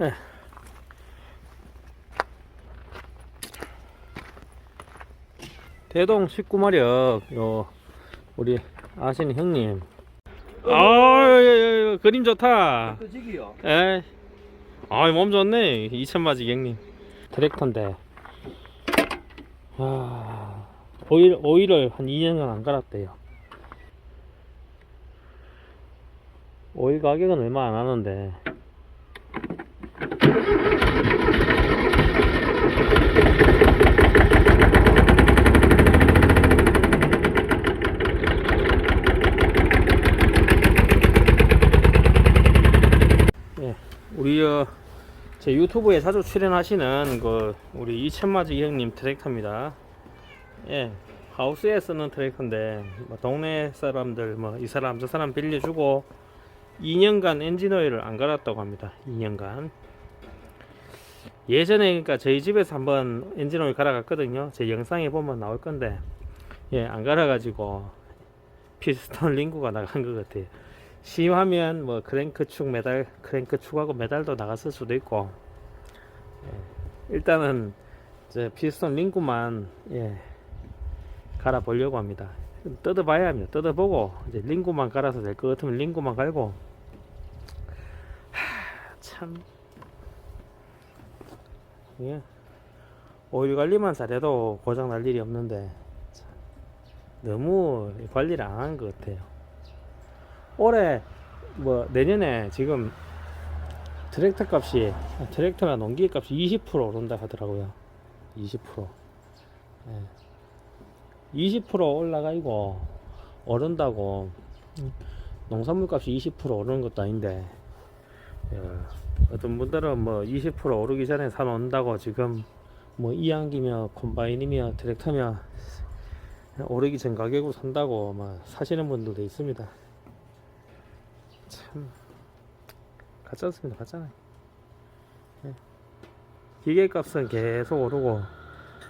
예. 대동 19마력 요 우리 아시는 형님. 아 그림 좋다. 끄지기요. 에 아몸 좋네 2천마지 형님. 트랙터인데. 아 오일 오일을 한 2년간 안 갈았대요. 오일 가격은 얼마 안 하는데 예, 우리 어, 제 유튜브에 자주 출연하시는 그 우리 이천마지 형님 트랙터입니다. 예, 하우스에 쓰는 트랙터인데 뭐 동네 사람들 뭐 이 사람 저 사람 빌려주고 2년간 엔진 오일을 안 갈았다고 합니다. 2년간. 예전에 그러니까 저희 집에서 한번 엔진 오일 갈아갔거든요. 제 영상에 보면 나올 건데 예, 안 갈아가지고 피스톤 링구가 나간 것 같아요. 심하면 뭐 크랭크 축 메달 크랭크 축하고 메달도 나갔을 수도 있고 예, 일단은 이제 피스톤 링구만 예, 갈아 보려고 합니다. 뜯어봐야 합니다. 뜯어보고 이제 링구만 갈아서 될 것 같으면 링구만 갈고 하, 참 예. 오일 관리만 잘해도 고장 날 일이 없는데 참, 너무 관리를 안 한 것 같아요. 올해 뭐 내년에 지금 트랙터 값이 트랙터나 농기 값이 20% 오른다 하더라고요. 20%. 예. 20% 올라가고 오른다고 농산물 값이 20% 오르는 것도 아닌데 예. 어떤 분들은 뭐 20% 오르기 전에 사놓는다고 지금 뭐 이양기며 콤바인이며 트랙터며 오르기 전 가격으로 산다고 막 사시는 분들도 있습니다. 참 가짜 않습니다 가짜네 예. 기계 값은 계속 오르고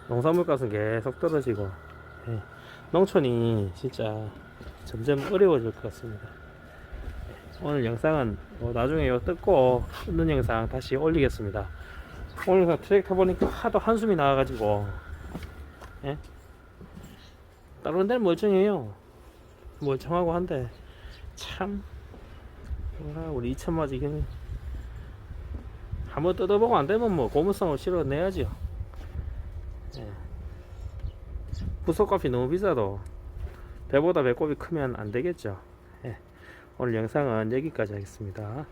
농산물 값은 계속 떨어지고 예. 농촌이 진짜 점점 어려워질 것 같습니다 예. 오늘 영상은 뭐 나중에 요 뜯고 뜯는 영상 다시 올리겠습니다 오늘 그 트랙터 보니까 하도 한숨이 나와가지고 예? 다른 데는 멀쩡해요 멀쩡하고 한데 참 아, 우리 2천마지 이게 한번 뜯어보고 안 되면 뭐 고무성을 실어내야죠. 예. 부속값이 너무 비싸도 배보다 배꼽이 크면 안 되겠죠. 예. 오늘 영상은 여기까지 하겠습니다.